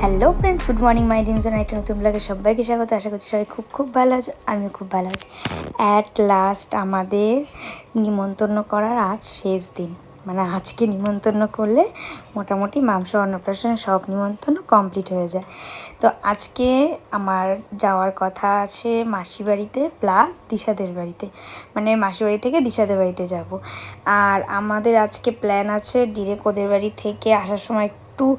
Hello friends good morning my ডিমস একটা নতুন ব্লগে সবাইকে স্বাগত। আশা করছি সবাই খুব খুব ভালো আছে, আমিও খুব ভালো আছি। অ্যাট লাস্ট আমাদের নিমন্ত্রণ করার আজ শেষ দিন। মানে আজকে নিমন্ত্রণ করলে মোটামুটি মাংস, অন্নপ্রাশন সব নিমন্ত্রণ কমপ্লিট হয়ে যায়। তো আজকে আমার যাওয়ার কথা আছে মাসি বাড়িতে প্লাস দিশাদের বাড়িতে। মানে মাসি বাড়ি থেকে দিশাদের বাড়িতে যাব। আর আমাদের আজকে প্ল্যান আছে ডিরেক্ট ওদের বাড়ি থেকে আসার সময় একটু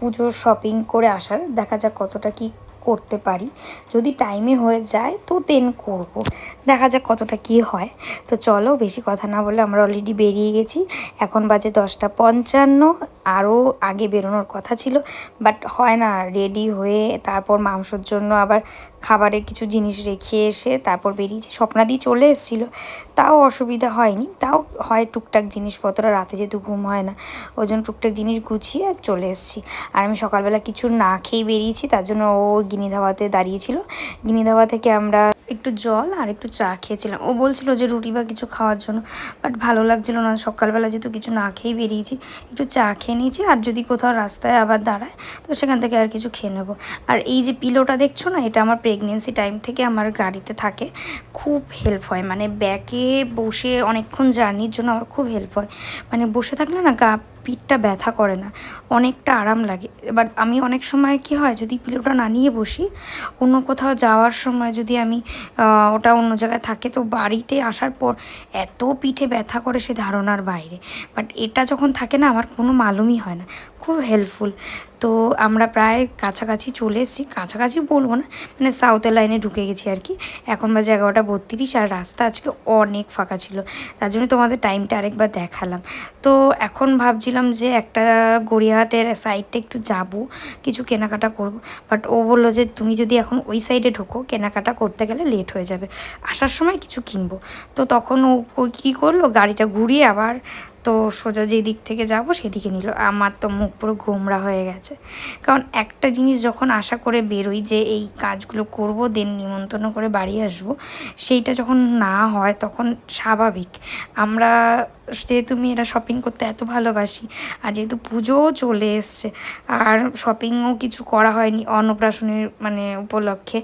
পুজোর শপিং করে আসার। দেখা যাক কতটা কি করতে পারি। যদি টাইমে হয়ে যায়, তো দেন করব। দেখা যাক কতটা কি হয়। তো চলো, বেশি কথা না বলে আমরা অলরেডি বেরিয়ে গেছি। এখন বাজে দশটা পঞ্চান্ন। আরও আগে বেরোনোর কথা ছিল। বাট হয় না রেডি হয়ে তারপর মাংসর জন্য আবার খাবারের কিছু জিনিস রেখে এসে তারপর বেরিয়েছি। স্বপ্নাদি চলে এসেছিল। তাও অসুবিধা হয়নি। তাও হয় টুকটাক জিনিসপত্র, রাতে যেহেতু ঘুম হয় না ওই জন্য টুকটাক জিনিস গুছিয়ে আর চলে এসেছি। আর আমি সকালবেলা কিছু না খেয়ে বেরিয়েছি, তার জন্য ও গিনি ধাবাতে দাঁড়িয়েছিল। গিনি ধাবা থেকে আমরা একটু জল আর একটু চা খেয়েছিলাম। ও বলছিল যে রুটি বা কিছু খাওয়ার জন্য, বাট ভালো লাগছিল না। সকালবেলা যেহেতু কিছু না খেয়েই বেরিয়েছি, একটু চা খেয়ে নিয়েছি। আর যদি কোথাও রাস্তায় আবার দাঁড়ায়, তো সেখান থেকে আর কিছু খেয়ে নেব। আর এই যে পিলোটা দেখছ না, এটা আমার প্রেগনেন্সি টাইম থেকে আমার গাড়িতে থাকে। খুব হেল্প হয় মানে ব্যাকে বসে অনেকক্ষণ জার্নির জন্য আমার খুব হেল্প হয়। মানে বসে থাকলে না গা পিঠটা ব্যথা করে না, অনেকটা আরাম লাগে। এবার আমি অনেক সময় কি হয়, যদি পিলোটা না নিয়ে বসি, অন্য কোথাও যাওয়ার সময় যদি আমি ওটা অন্য জায়গায় থাকে, তো বাড়িতে আসার পর এত পিঠে ব্যথা করে সে ধারণার বাইরে। বাট এটা যখন থাকে না, আমার কোনো মালুমই হয় না। খুব হেল্পফুল তো আমরা প্রায় কাছাকাছি চলে এসেছি। কাছাকাছি বলব না মানে সাউথের লাইনে ঢুকে গেছি আর কি। এখন বাজে এগারোটা বত্রিশ আর রাস্তা আজকে অনেক ফাঁকা ছিল। তার জন্য তোমাদের টাইমটা আরেকবার দেখালাম। তো এখন ভাবছিলাম যে একটা গড়িয়াহাটের সাইডটা একটু যাব, কিছু কেনাকাটা করব। বাট ও বলল যে তুমি যদি এখন ওই সাইডে ঢোকো, কেনাকাটা করতে গেলে লেট হয়ে যাবে। আসার সময় কিছু কিনবো। তো তখন ও ও কী করল? গাড়িটা ঘুরিয়ে আবার তো সোজা যেদিক থেকে যাব সেদিকে নিল। আমার তো মুখ পুরো ঘোমরা হয়ে গেছে। কারণ একটা জিনিস যখন আশা করে বেরোই যে এই কাজগুলো করব, দেন নিমন্ত্রণ করে বাড়ি আসব, সেইটা যখন না হয় তখন স্বাভাবিক। আমরা যেহেতু মেয়েরা শপিং করতে এত ভালোবাসি, আর যেহেতু পুজোও চলে এসছে, আর শপিংও কিছু করা হয়নি অন্নপ্রাশনের মানে উপলক্ষে।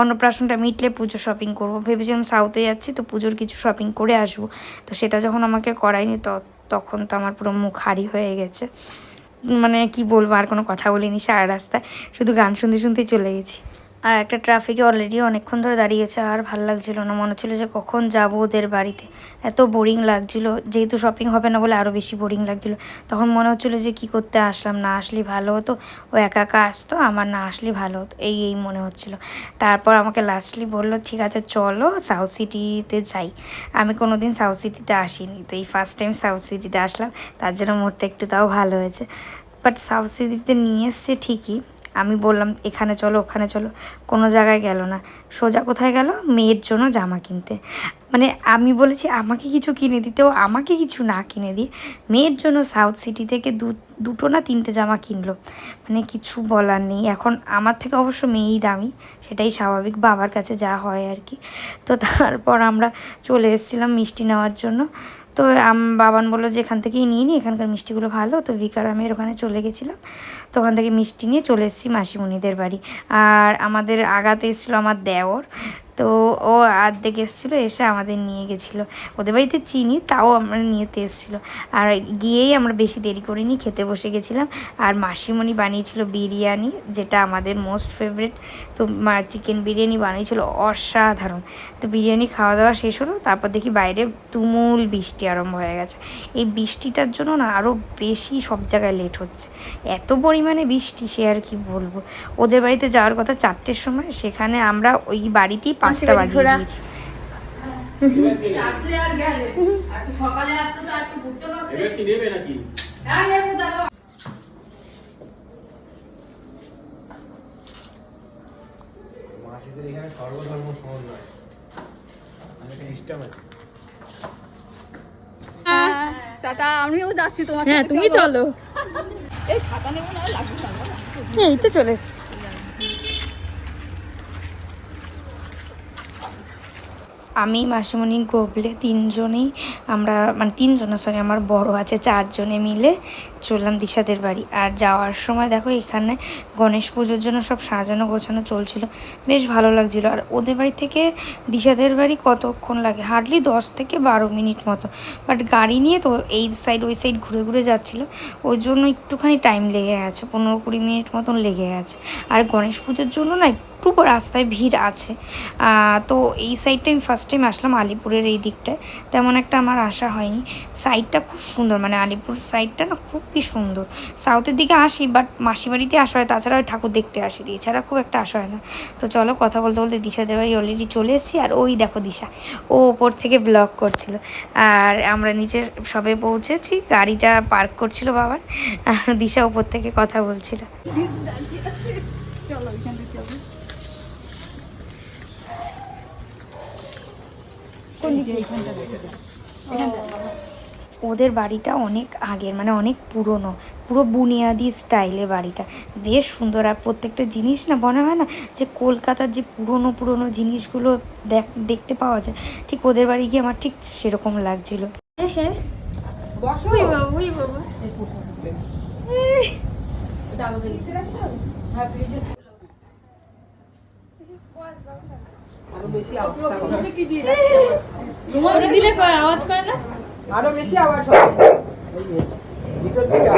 অন্নপ্রাশনটা মিটলে পুজো শপিং করব। ভেবেছিলাম সাউথে যাচ্ছি, তো পুজোর কিছু শপিং করে আসব। তো সেটা যখন আমাকে করায়নি, তো তখন তো আমার পুরো মুখ হারি হয়ে গেছে। মানে কি বলব, আর কোনো কথা বলিনি সারা রাস্তায়। শুধু গান শুনতে শুনতেই চলে গেছি। আর একটা ট্রাফিকে অলরেডি অনেকক্ষণ ধরে দাঁড়িয়েছে, আর ভালো লাগছিল না। মনে হচ্ছিল যে কখন যাব ওদের বাড়িতে। এত বোরিং লাগছিল। যেহেতু শপিং হবে না বলে আরও বেশি বোরিং লাগছিল। তখন মনে হচ্ছিল যে কি করতে আসলাম, না আসলেই ভালো হতো। ও একা একা আসতো, আমার না আসলেই ভালো হতো। এই এই মনে হচ্ছিল। তারপর আমাকে লাস্টলি বলল, ঠিক আছে, চলো সাউথ সিটিতে যাই। আমি কোনো দিন সাউথ সিটিতে আসিনি। তো এই ফার্স্ট টাইম সাউথ সিটিতে আসলাম। তার জন্য মোড়টা একটু তাও ভালো হয়েছে। বাট সাউথ সিটিতে নিয়ে এসছে ঠিকই। আমি বললাম, এখানে চলো, ওখানে চলো। কোনো জায়গায় গেল না। সোজা কোথায় গেল? মেয়ের জন্য জামা কিনতে। মানে আমি বলেছি, আমাকে কিছু কিনে দিতেও আমাকে কিছু না কিনে দিয়ে মেয়ের জন্য সাউথ সিটি থেকে দু, দুটো না তিনটে জামা কিনলো। মানে কিছু বলার নেই। এখন আমার থেকে অবশ্য মেয়েই দামি, সেটাই স্বাভাবিক, বাবার কাছে যা হয় আর কি। তো তারপর আমরা চলে এসেছিলাম মিষ্টি নেওয়ার জন্য। তো আম বাবান বলল যে, এখান থেকেই নিয়ে নিই এখানকার মিষ্টিগুলো ভালো। তো ভিকারামের ওখানে চলে গেছিলাম। তো ওখান থেকে মিষ্টি নিয়ে চলে এসেছি মাসিমণিদের বাড়ি। আর আমাদের আগাতে এসেছিল আমার দেওর। তো ও আর্ধেক এসেছিল এসে আমাদের নিয়ে গেছিল। ওদের বাড়িতে চিনি, তাও আমরা নিয়েতে এসেছিল। আর গিয়েই আমরা বেশি দেরি করিনি, খেতে বসে গেছিলাম। আর মাসিমণি বানিয়েছিল বিরিয়ানি, যেটা আমাদের মোস্ট ফেভারিট তো চিকেন বিরিয়ানি বানিয়েছিল, অসাধারণ। তো বিরিয়ানি খাওয়া দাওয়া শেষ হলো, তারপর দেখি বাইরে তুমুল বৃষ্টি আরম্ভ হয়ে গেছে। এই বৃষ্টিটার জন্য না আরও বেশি সব জায়গায় লেট হচ্ছে। এত পরিমাণে বৃষ্টি, সে আর কি বলব? ওদের বাড়িতে যাওয়ার কথা চারটের সময়, সেখানে আমরা ওই বাড়িতেই পাঁচটা বাজিয়ে দিয়েছি আসলে আর গেলে আর একটু সকালে আসতে তো আর একটু ঘুরতে পারতে এবার কি নেবে নাকি? হ্যাঁ নেব মাসিদের এখানে সর্বধর্ম সমন্বয় অনেক সিস্টেম আছে। টাটা আমিও যাচ্ছি তোমার হ্যাঁ তুমি চলো। এই ছাতা নেব না লাগবে ছাতা। এই তো চলে এসছি। আমি, মাসিমণি গোবলে তিনজনেই আমরা মানে তিনজন সরি আমার বড় আছে, চারজনে মিলে চললাম দিশাদের বাড়ি। আর যাওয়ার সময় দেখো এখানে গণেশ পুজোর জন্য সব সাজানো গোছানো চলছিল। বেশ ভালো লাগছিল। আর ওদের বাড়ি থেকে দিশাদের বাড়ি কতক্ষণ লাগে? হার্ডলি দশ থেকে বারো মিনিট মতো। বাট গাড়ি নিয়ে তো এই সাইড ওই সাইড ঘুরে ঘুরে যাচ্ছিল। ওই জন্য একটুখানি টাইম লেগে গেছে, পনেরো কুড়ি মিনিট মতন লেগে গেছে। আর গণেশ পুজোর জন্য না একটু রাস্তায় ভিড় আছে। তো এই সাইডটা আমি ফার্স্ট টাইম আসলাম আলিপুরের এই দিকটায়। তেমন একটা আমার আশা হয়নি। সাইডটা খুব সুন্দর মানে আলিপুর সাইডটা না খুবই সুন্দর। সাউথের দিকে আসি বাট মাসি বাড়িতে আসা হয়, তাছাড়া ওই ঠাকুর দেখতে আসি এছাড়া খুব একটা আসা হয় না। তো চলো কথা বলতে বলতে দিশা দেবাই অলরেডি চলে এসেছি, আর ওই দেখো দিশা, ও ওপর থেকে ব্লগ করছিল। আর আমরা নিচে সবে পৌঁছেছি, গাড়িটা পার্ক করছিল বাবার দিশা ওপর থেকে কথা বলছিল। চলো এখান থেকে চলো কোন দিকে এখানটা রেখে দে ওদের বাড়িটা অনেক আগের মানে অনেক পুরনো পুরো বুনিয়াদি স্টাইলে বাড়িটা। বেশ সুন্দর আর প্রত্যেকটা জিনিস না মনে হয় না যে কলকাতার যে পুরনো পুরনো জিনিসগুলো দেখ দেখতে পাওয়া যায় ঠিক ওদের বাড়ি গিয়ে আমার ঠিক সেরকম লাগছিল। হ্যাঁ বসো ওই বাবা ওই বাবা তোমাকে কি দিয়ে তোমাকে দিলে আওয়াজ করে না? আরও বেশি আওয়াজ হবে। ভিতর থেকে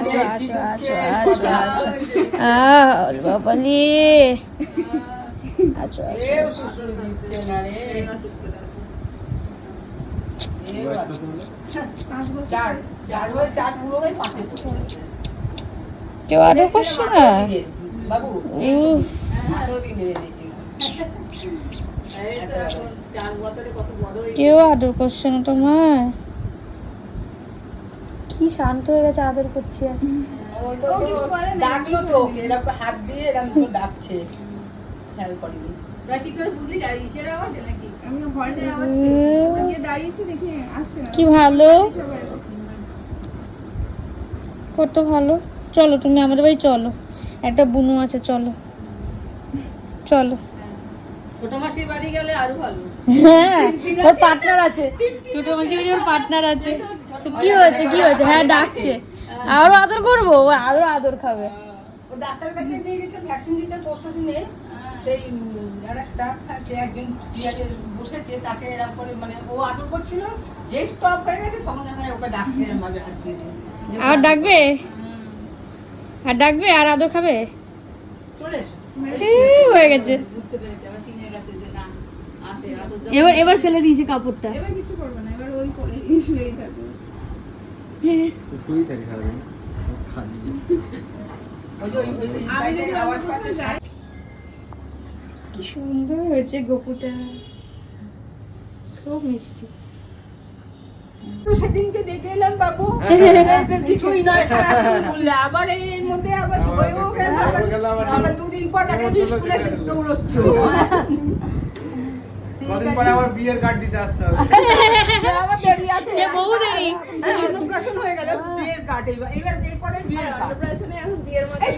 আচ্ছা আচ্ছা আচ্ছা আচ্ছা আচ্ছা। হয়ে হয়ে কেউ আরও করছ না বাবু কেউ আদর করছে না তোমার কি শান্ত হয়ে গেছে আদর করছে। আর ডাকলো তো এরকম হাত দিয়ে এরকম ডাকছে। খেয়াল করিনি। কি ভালো? কত ভালো। চলো তুমি আমাদের বাড়ি চলো। একটা বুনু আছে চলো। চলো। ছোট মাসির বাড়ি গেলে আরও ভালো। হ্যাঁ ওর পার্টনার আছে। ছোট মাসি বাড়ি ওর পার্টনার আছে। কি হয়েছে কি হয়েছে? হ্যাঁ ডাকছে। আরও আদর করব? ও আরও আদর খাবে। ও ডাক্তার কাছে নিয়ে গেছে ভ্যাকসিন দিতে পরশু দিনে। সেই যারা স্টাফ থাকে একজন চেয়ারে বসেছে তাকে এরকম করে মানে ও আদর করছিল যে স্টপ হয়ে গেছে তখন ওকে ডাকতে এরকম ভাবে হাত দিয়ে। দিয়ে। আর ডাকবে? আর ডাকবে? আর আদর খাবে? চলে এসো। হয়ে গেছে। এবার এবার ফেলে দিয়েছে কাপড়টা। এবার কিছু করবে না এবার ওই থাকবে। কি সুন্দর হয়েছে গোপুটা। খুব মিষ্টি। তো সেদিনকে দেখে এলাম বাবু। কিছুই নয় বললে আবার এর মধ্যে আবার হয়েও গেল আবার হয়ে। আবার দুদিন পর তাকে স্কুলে দৌড়চ্ছ। কদিন পরে আবার বিয়ের কার্ড দিতে আসতে হবে। সে বহু দেরি। অন্নপ্রাশন হয়ে গেল বিয়ের কাট এবার। এবার এরপরে বিয়ের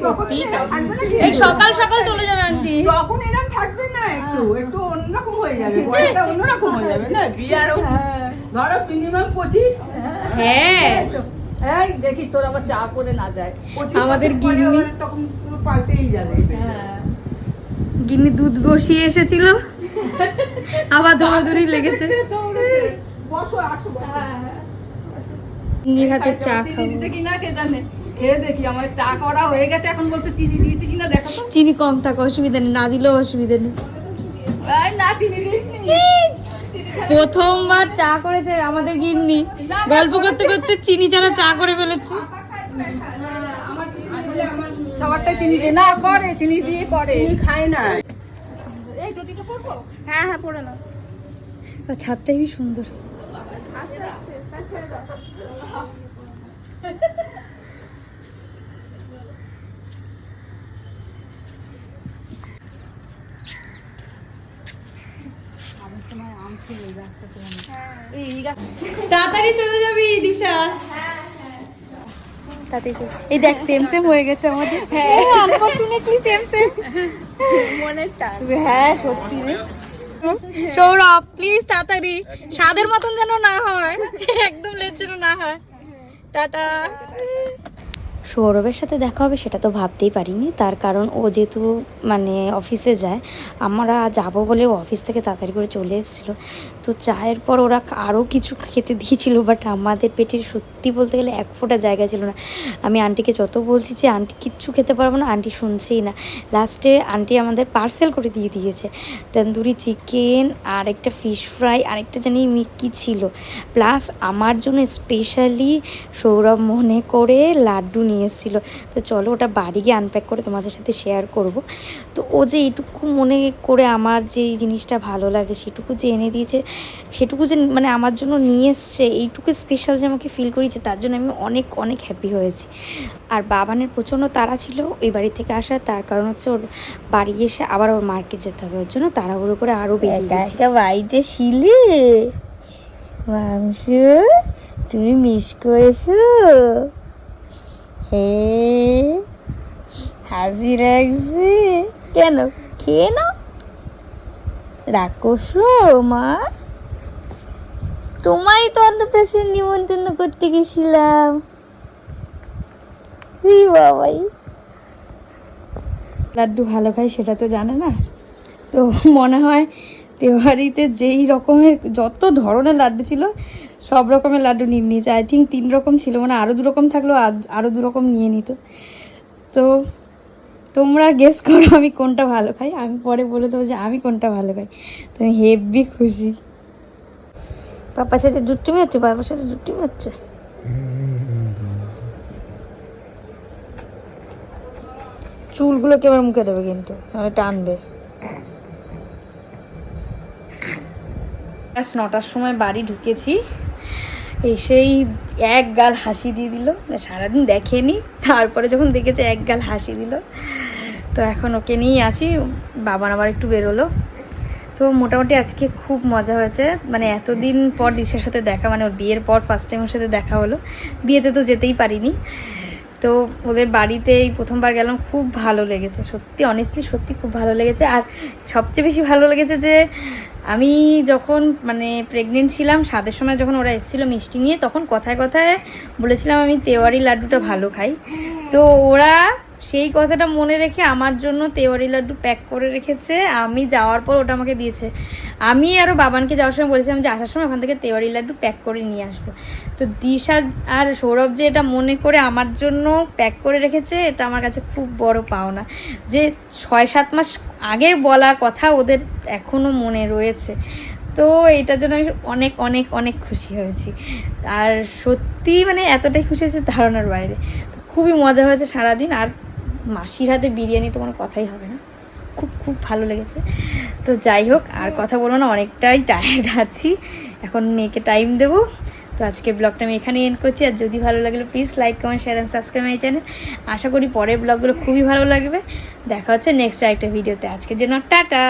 এখন এই সকাল সকাল চলে যাবে আন্টি। তখন এরকম থাকবে না একটু একটু অন্যরকম হয়ে যাবে। অন্যরকম হয়ে যাবে না? বিয়ে আরও ধরো মিনিমাম পঁচিশ। হ্যাঁ। এই দেখিস তোর আবার চা করে না যায় আমাদের গিন্নি- তখন পুরো পাল্টেই যাবে। হ্যাঁ। গিন্নি দুধ বসিয়ে এসেছিল। আবার দৌড়াদৌড়ি লেগেছে। বসো আসো গিন্নির হাতে চা খাব। কিনা কে জানে? খেয়ে দেখি আমার চা করা হয়ে গেছে এখন বলছে চিনি দিয়েছে কিনা দেখো তো। চিনি কম থাকে অসুবিধা নেই না দিলেও অসুবিধা নেই। না চিনি দিইনি। প্রথমবার চা করেছে আমাদের গিন্নি। গল্প করতে করতে চিনি ছাড়া চা করে ফেলেছে। খাবারটা চিনি দিয়ে না করে চিনি দিয়ে করে তুমি খায় না এই হ্যাঁ হ্যাঁ পড়ে না আর ছাদটা হেবি সুন্দর তাড়াতাড়ি চলে যাবি দিশা। এই দেখ সেম সেম হয়ে গেছে আমাদের। হ্যাঁ। আনফরচুনেটলি সেম সেম মনের টান। হ্যাঁ সত্যি সৌরভ প্লিজ তাড়াতাড়ি। স্বাদের মতন যেন না হয় একদম লেট যেন না হয়। টাটা। সৌরভের সাথে দেখা হবে সেটা তো ভাবতেই পারিনি। তার কারণ ও যেহেতু মানে অফিসে যায়, আমরা যাব বলে ও অফিস থেকে তাড়াতাড়ি করে চলে এসেছিল। তো চায়ের পর ওরা আরও কিছু খেতে দিয়েছিল বাট আমাদের পেটের সত্যি বলতে গেলে এক ফোঁটা জায়গা ছিল না। আমি আন্টিকে যত বলছি যে, আন্টি, কিচ্ছু খেতে পারব না, আন্টি শুনছেই না। লাস্টে আন্টি আমাদের পার্সেল করে দিয়ে দিয়েছে। তন্দুরি চিকেন আর একটা ফিশ ফ্রাই আরেকটা জানি মি- কি ছিল। প্লাস আমার জন্য স্পেশালি সৌরভ মনে করে লাড্ডু নিয়ে এসেছিল। তো চলো ওটা বাড়ি গিয়ে আনপ্যাক করে তোমাদের সাথে শেয়ার করব। তো ও যে এইটুকু মনে করে আমার যে জিনিসটা ভালো লাগে, সেটুকু যে এনে দিয়েছে সেটুকু যে মানে আমার জন্য নিয়ে এসছে এইটুকু স্পেশাল যে আমাকে ফিল করিয়েছে তার জন্য আমি অনেক অনেক হ্যাপি হয়েছি। আর বাবানের প্রচণ্ড তারা ছিল ওই বাড়ি থেকে আসার তার কারণ হচ্ছে ওর বাড়ি এসে আবার ওর মার্কেট যেতে হবে ওর জন্য তাড়াহুড়ো করে আরও বেরিয়ে গেছি। বাড়িতে ছিলে? মাংস তুমি মিস করেছ? হে হাসি রাখছে কেন? খেয়ে নাও। রাক্ষসো মা। তোমারই তো অন্নপ্রাশন নিমন্ত্রণ করতে গেছিলাম। বাবাই। লাড্ডু ভালো খাই সেটা তো জানে না। তো মনে হয় তেওহারিতে যেই রকমের যত ধরনের লাড্ডু ছিল, সব রকমের লাড্ডু নিয়ে নিয়েছে। আই থিঙ্ক তিন রকম ছিল মানে আরও দু রকম থাকলেও আরও দু রকম নিয়ে নিত। তো তোমরা গেস করো আমি কোনটা ভালো খাই। আমি পরে বলে দেবো যে আমি কোনটা ভালো খাই। তো আমি হেভি খুশি। পাপার সাথে দুটুমি হচ্ছে বাবার সাথে দুটুমি হচ্ছে চুলগুলোকে এবার মুখে দেবে কিন্তু, নাহলে টানবে। ব্যাস নটার সময় বাড়ি ঢুকেছি, এসেই এক গাল হাসি দিয়ে দিল। সারাদিন দেখেনি, তারপরে যখন দেখেছে এক গাল হাসি দিল। তো এখন ওকে নিয়েই আছি, বাবার আবার একটু বেরোলো। তো মোটামুটি আজকে খুব মজা হয়েছে। মানে এতদিন পর দিশার সাথে দেখা মানে ওর বিয়ের পর ফার্স্ট টাইম ওর সাথে দেখা হলো। বিয়েতে তো যেতেই পারিনি। তো ওদের বাড়িতে এই প্রথমবার গেলাম, খুব ভালো লেগেছে। সত্যি অনেস্টলি সত্যি খুব ভালো লেগেছে। আর সবচেয়ে বেশি ভালো লেগেছে যে, আমি যখন মানে প্রেগনেন্ট ছিলাম সাদের সময় যখন ওরা এসেছিল মিষ্টি নিয়ে, তখন কথায় কথায় বলেছিলাম, আমি তেওয়ারি লাড্ডুটা ভালো খাই। তো ওরা সেই কথাটা মনে রেখে আমার জন্য তেওয়ারি লাড্ডু প্যাক করে রেখেছে। আমি যাওয়ার পর ওটা আমাকে দিয়েছে। আমি আরও বাবানকে যাওয়ার সময় বলেছিলাম যে, আসার সময় ওখান থেকে তেওয়ারি লাড্ডু প্যাক করে নিয়ে আসব। তো দিশা আর সৌরভ যে এটা মনে করে আমার জন্য প্যাক করে রেখেছে, এটা আমার কাছে খুব বড় পাওনা। যে ছয় সাত মাস আগে বলা কথা ওদের এখনও মনে রয়েছে। তো এটার জন্য আমি অনেক অনেক অনেক খুশি হয়েছি। আর সত্যি মানে এতটাই খুশি হয়েছে ধারণার বাইরে। খুবই মজা হয়েছে সারাদিন। আর মাসির হাতে বিরিয়ানি তো কোনো কথাই হবে না। খুব খুব ভালো লেগেছে। তো যাই হোক, আর কথা বলব না, অনেকটাই টায়ার্ড আছি। এখন মেয়েকে টাইম দেবো। তো আজকে ব্লগটা আমি এখানে এন্ড করছি। আর যদি ভালো লাগলে please like comment share and subscribe my channel আশা করি পরের ব্লগগুলো খুবই ভালো লাগবে। দেখা হচ্ছে নেক্সট আরেকটা ভিডিওতে আজকের জন্য টাটা!